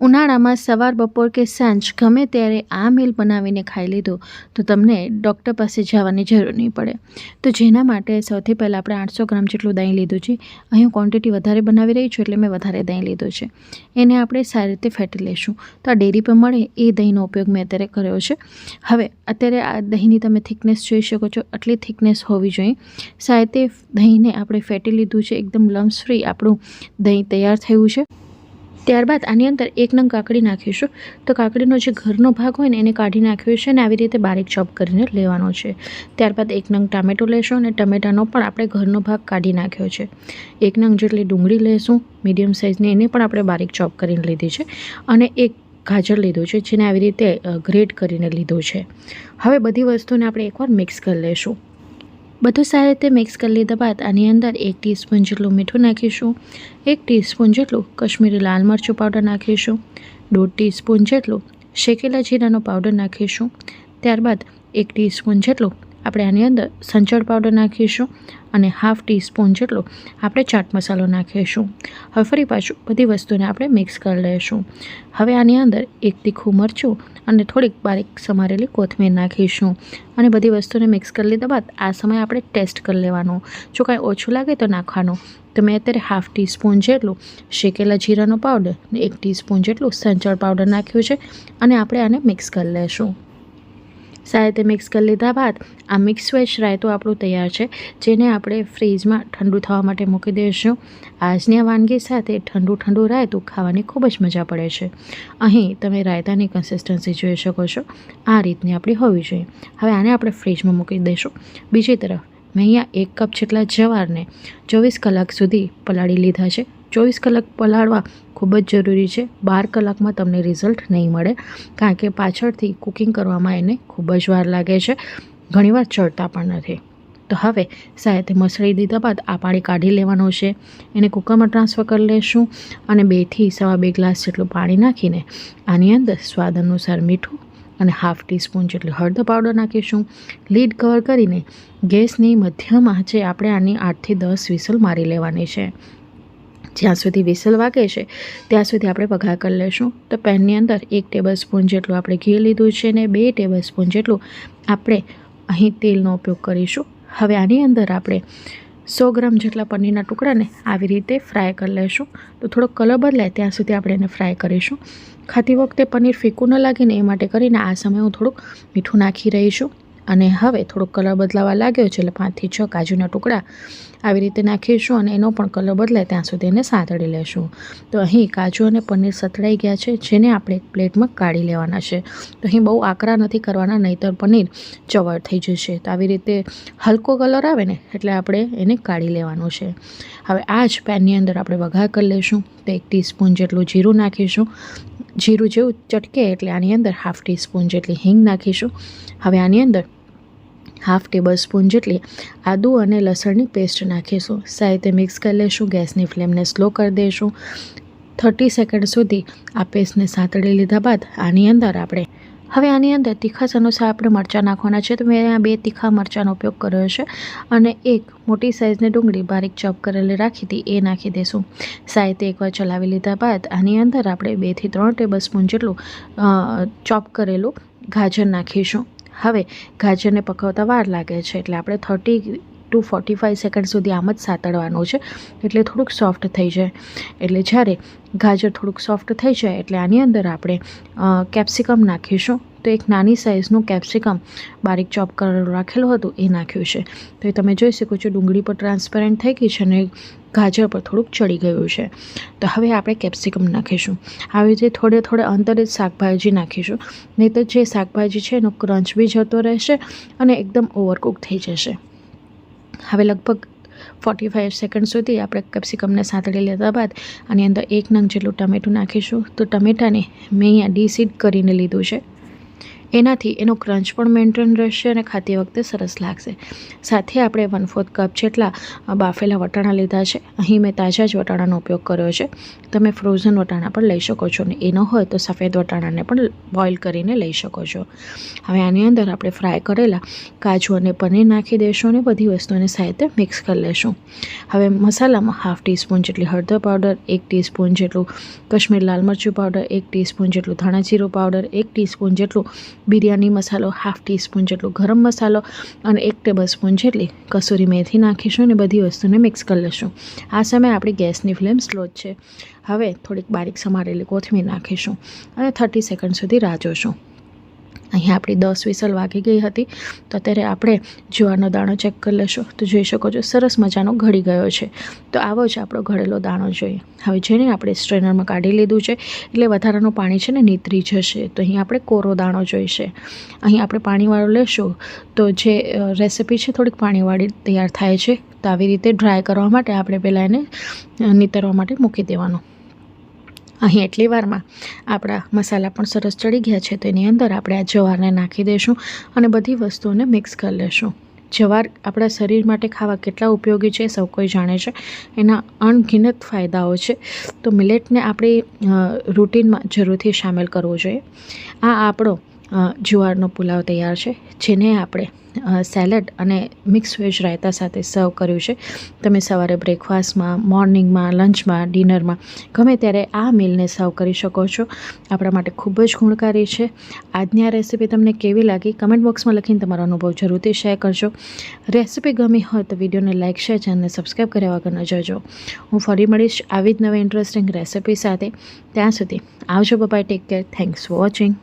ઉનાળામાં સવાર બપોર કે સાંજ ગમે ત્યારે આ મીલ બનાવીને ખાઈ લીધું, તો તમને ડૉક્ટર પાસે જવાની જરૂર નહીં પડે. તો જેના માટે સૌથી પહેલાં આપણે આઠસો ગ્રામ જેટલું દહીં લીધું છે. અહીં ક્વોન્ટિટી વધારે બનાવી રહી છું એટલે મેં વધારે દહીં લીધું છે. એને આપણે સારી રીતે ફેટી લઈશું તો આ ડેરી પર મળે એ દહીંનો ઉપયોગ મેં અત્યારે કર્યો છે. હવે અત્યારે આ દહીંની તમે થિકનેસ જોઈ શકો છો. આટલી થિકનેસ હોવી જોઈએ. સાથે દહીંને આપણે ફેટી લીધું છે. એકદમ લમ્સ ફ્રી આપણું દહીં તૈયાર થયું છે. ત્યારબાદ આની અંદર એક નંગ કાકડી નાખીશું. તો કાકડીનો જે ઘરનો ભાગ હોય ને એને કાઢી નાખ્યો છે અને આવી રીતે બારીક ચોપ કરીને લેવાનો છે. ત્યારબાદ એક નંગ ટામેટું લેશું અને ટમેટાનો પણ આપણે ઘરનો ભાગ કાઢી નાખ્યો છે. એક નંગ જેટલી ડુંગળી લેશું, મીડિયમ સાઇઝની, એને પણ આપણે બારીક ચોપ કરીને લીધી છે. અને એક ગાજર લીધું છે, જેને આવી રીતે ગ્રેટ કરીને લીધું છે. હવે બધી વસ્તુને આપણે એકવાર મિક્સ કરી લઈશું બધું સારી રીતે મિક્સ કરી લીધા બાદ આની અંદર એક ટીસ્પૂન જેટલું મીઠું નાખીશું, એક ટીસ્પૂન જેટલું કશ્મીરી લાલ મરચું પાવડર નાખીશું, દોઢ ટીસ્પૂન જેટલું શેકેલા જીરાનો પાવડર નાખીશું, ત્યારબાદ એક ટીસ્પૂન જેટલું આપણે આની અંદર સંચળ પાવડર નાખીશું અને હાફ ટીસ્પૂન જેટલો આપણે ચાટ મસાલો નાખીશું. હવે ફરી પાછું બધી વસ્તુને આપણે મિક્સ કરી લઈશું. હવે આની અંદર એક તીખું મરચું અને થોડીક બારીક સમારેલી કોથમીર નાખીશું અને બધી વસ્તુને મિક્સ કરી લીધા બાદ આ સમયે આપણે ટેસ્ટ કરી લેવાનું. જો કાંઈ ઓછું લાગે તો નાખવાનું. તો મેં અત્યારે હાફ ટીસ્પૂન જેટલું શેકેલા જીરાનો પાવડર એક ટીસ્પૂન જેટલું સંચળ પાવડર નાખ્યું છે અને આપણે આને મિક્સ કરી લઈશું. સારી રીતે મિક્સ કરી લીધા બાદ આ મિક્સ વેજ રાયતું આપણું તૈયાર છે, જેને આપણે ફ્રીજમાં ઠંડુ થવા માટે મૂકી દઈશું. આજની આ વાનગી સાથે ઠંડુ ઠંડુ રાયતું ખાવાની ખૂબ જ મજા પડે છે. અહીં તમે રાયતાની કન્સિસ્ટન્સી જોઈ શકો છો. આ રીતની આપણી હોવી જોઈએ. હવે આને આપણે ફ્રીજમાં મૂકી દઈશું. બીજી તરફ મેં અહીંયા એક કપ જેટલા જવારને ચોવીસ કલાક સુધી પલાળી લીધા છે. ચોવીસ કલાક પલાળવા ખૂબ જ જરૂરી છે. બાર કલાકમાં તમને રિઝલ્ટ નહીં મળે, કારણ કે પાછળથી કુકિંગ કરવામાં એને ખૂબ જ વાર લાગે છે. ઘણીવાર ચડતા પણ નથી. તો હવે સાહેબ મસળી દીધા બાદ આ પાણી કાઢી લેવાનું છે. એને કુકરમાં ટ્રાન્સફર કરી લેશું અને બેથી સવા બે ગ્લાસ જેટલું પાણી નાખીને આની અંદર સ્વાદ અનુસાર મીઠું અને હાફ ટીસ્પૂન જેટલું હળદર પાવડર નાખીશું. લીડ કવર કરીને ગેસની મધ્યમાં જે આપણે આની આઠથી દસ વિસલ મારી લેવાની છે. જ્યાં સુધી વિસલ વાગે છે, ત્યાં સુધી આપણે વઘાર કરી લઈશું તો પેનની અંદર એક ટેબલ સ્પૂન જેટલું આપણે ઘી લીધું છે ને બે ટેબલ સ્પૂન જેટલું આપણે અહીં તેલનો ઉપયોગ કરીશું. હવે આની અંદર આપણે સો ગ્રામ જેટલા પનીરના ટુકડાને આવી રીતે ફ્રાય કરી લઈશું તો થોડો કલર બદલાય ત્યાં સુધી આપણે એને ફ્રાય કરીશું. ખાતી વખતે પનીર ફીકું ન લાગે ને એ માટે કરીને આ સમયે હું થોડુંક મીઠું નાખી રહીશું અને હવે થોડોક કલર બદલાવા લાગ્યો છે એટલે પાંચથી છ કાજુના ટુકડા આવી રીતે નાખીશું અને એનો પણ કલર બદલાય ત્યાં સુધી એને સાંતળી લેશું. તો અહીં કાજુ અને પનીર સતળાઈ ગયા છે, જેને આપણે એક પ્લેટમાં કાઢી લેવાના છે. તો અહીં બહુ આકરા નથી કરવાના, નહીંતર પનીર ચવળ થઈ જશે. તો આવી રીતે હલકો કલર આવે ને એટલે આપણે એને કાઢી લેવાનું છે. હવે આ જ પેનની અંદર આપણે વઘાર કરી લઈશું તો એક ટીસ્પૂન જેટલું જીરું નાખીશું. જીરું જેવું ચટકે એટલે આની અંદર હાફ ટીસ્પૂન જેટલી હિંગ નાખીશું. હવે આની અંદર હાફ ટેબલ સ્પૂન જેટલી આદુ અને લસણની પેસ્ટ નાખીશું. સાહિત્ય મિક્સ કરી લઈશું ગેસની ફ્લેમને સ્લો કરી દઈશું થર્ટી સેકન્ડ સુધી આ પેસ્ટને સાંતળી લીધા બાદ આની અંદર આપણે હવે આની અંદર તીખાશ અનુસાર આપણે મરચાં નાખવાના છે. તો મેં અહીંયા બે તીખા મરચાંનો ઉપયોગ કર્યો છે અને એક મોટી સાઇઝની ડુંગળી બારીક ચોપ કરેલી રાખી હતી એ નાખી દઈશું સાહિત્ય એકવાર ચલાવી લીધા બાદ આની અંદર આપણે બેથી ત્રણ ટેબલ સ્પૂન જેટલું ચોપ કરેલું ગાજર નાખીશું. હવે ગાજરને પકવતા વાર લાગે છે એટલે આપણે thirty to forty five second સુધી આમ જ સાતળવાનું છે. એટલે થોડુંક સોફ્ટ થઈ જાય. એટલે જ્યારે ગાજર થોડુંક સોફ્ટ થઈ જાય, એટલે આની અંદર આપણે કેપ્સિકમ નાખીશું. તો એક નાની સાઇઝનું કેપ્સિકમ બારીક ચોપ કરેલું રાખેલું હતું, એ નાખ્યું છે. તો એ તમે જોઈ શકો છો, ડુંગળી પર ટ્રાન્સપરન્ટ થઈ ગઈ છે અને ગાજર પર થોડુંક ચડી ગયું છે. તો હવે આપણે કેપ્સિકમ નાખીશું. આવી રીતે થોડે થોડે અંતરે જ શાકભાજી નાખીશું. નહીં તો જે શાકભાજી છે, એનો ક્રંચ બી જતો રહેશે અને એકદમ ઓવરકુક થઈ જશે. હવે લગભગ ફોર્ટી ફાઇવ સેકન્ડ સુધી આપણે કેપ્સિકમને સાંતળી લીધા બાદ આની અંદર એક નંગ જેટલું ટમેટું નાખીશું. તો ટમેટાને મેં અહીંયા ડીસીડ કરીને લીધું છે. એનાથી એનો ક્રંચ પણ મેન્ટેન રહેશે અને ખાતી વખતે સરસ લાગશે. સાથે આપણે વન ફોર્થ કપ જેટલા બાફેલા વટાણા લીધા છે. અહીં મેં તાજા જ વટાણાનો ઉપયોગ કર્યો છે. તમે ફ્રોઝન વટાણા પણ લઈ શકો છો ને એ ન હોય તો સફેદ વટાણાને પણ બોઇલ કરીને લઈ શકો છો. હવે આની અંદર આપણે ફ્રાય કરેલા કાજુ અને પનીર નાખી દઈશું અને બધી વસ્તુઓને સાથે મિક્સ કરી લેશું. હવે મસાલામાં હાફ ટીસ્પૂન જેટલી હળદર પાવડર એક ટીસ્પૂન જેટલું કશ્મીર લાલ મરચું પાવડર એક ટીસ્પૂન જેટલું ધાણા જીરું પાવડર એક ટીસ્પૂન જેટલું બિરયાની મસાલો હાફ ટીસ્પૂન જેટલો ગરમ મસાલો અને એક ટેબલ સ્પૂન જેટલી કસૂરી મેથી નાખીશું અને બધી વસ્તુને મિક્સ કરી લઈશું. આ સમયે આપણી ગેસની ફ્લેમ સ્લો જ છે. હવે થોડીક બારીક સમારેલી કોથમીર નાખીશું અને થર્ટી સેકન્ડ સુધી રાહ જોશું. અહીંયા આપણી દસ વિસલ વાગી ગઈ હતી. તો અત્યારે આપણે જુવારનો દાણો ચેક કરી લેશું. તો જોઈ શકો છો, સરસ મજાનો ઘડી ગયો છે. તો આવો જ આપણો ઘડેલો દાણો જોઈએ. હવે જેને આપણે સ્ટ્રેનરમાં કાઢી લીધું છે, એટલે વધારાનું પાણી છે ને નીતરી જશે. તો અહીં આપણે કોરો દાણો જોઈશે. અહીં આપણે પાણીવાળો લેશું. તો જે રેસિપી છે થોડીક પાણીવાળી તૈયાર થાય છે. તો આવી રીતે ડ્રાય કરવા માટે આપણે પહેલાં એને નીતરવા માટે મૂકી દેવાનું. અહીં એટલી વારમાં આપણા મસાલા પણ સરસ ચડી ગયા છે, તો એની અંદર આપણે આ જવારને નાખી દઈશું અને બધી વસ્તુઓને મિક્સ કરી લેશું. જવાર આપણા શરીર માટે ખાવા કેટલા ઉપયોગી છે, સૌ કોઈ જાણે છે. એના અણગિનત ફાયદાઓ છે. તો મિલેટને આપણી રૂટીનમાં જરૂરથી સામેલ કરવું જોઈએ. આ આપણો જુવારનો પુલાવ તૈયાર છે, જેને આપણે સેલેડ અને મિક્સ વેજ રાયતા સાથે સર્વ કર્યું છે. તમે સવારે બ્રેકફાસ્ટમાં, મોર્નિંગમાં, લંચમાં, ડિનરમાં, ગમે ત્યારે આ મીલને સર્વ કરી શકો છો. આપણા માટે ખૂબ જ ગુણકારી છે. આજની આ રેસીપી તમને કેવી લાગી? કમેન્ટ બોક્સમાં લખીને તમારો અનુભવ જરૂરથી શેર કરજો. રેસીપી ગમી હોય તો વિડીયોને લાઇક શેર, ચેનલને સબસ્ક્રાઈબ કર્યા વગર ન જજો. હું ફરી મળીશ આવી જ નવી ઇન્ટરેસ્ટિંગ રેસીપી સાથે. ત્યાં સુધી આવજો bye bye take care thanks for watching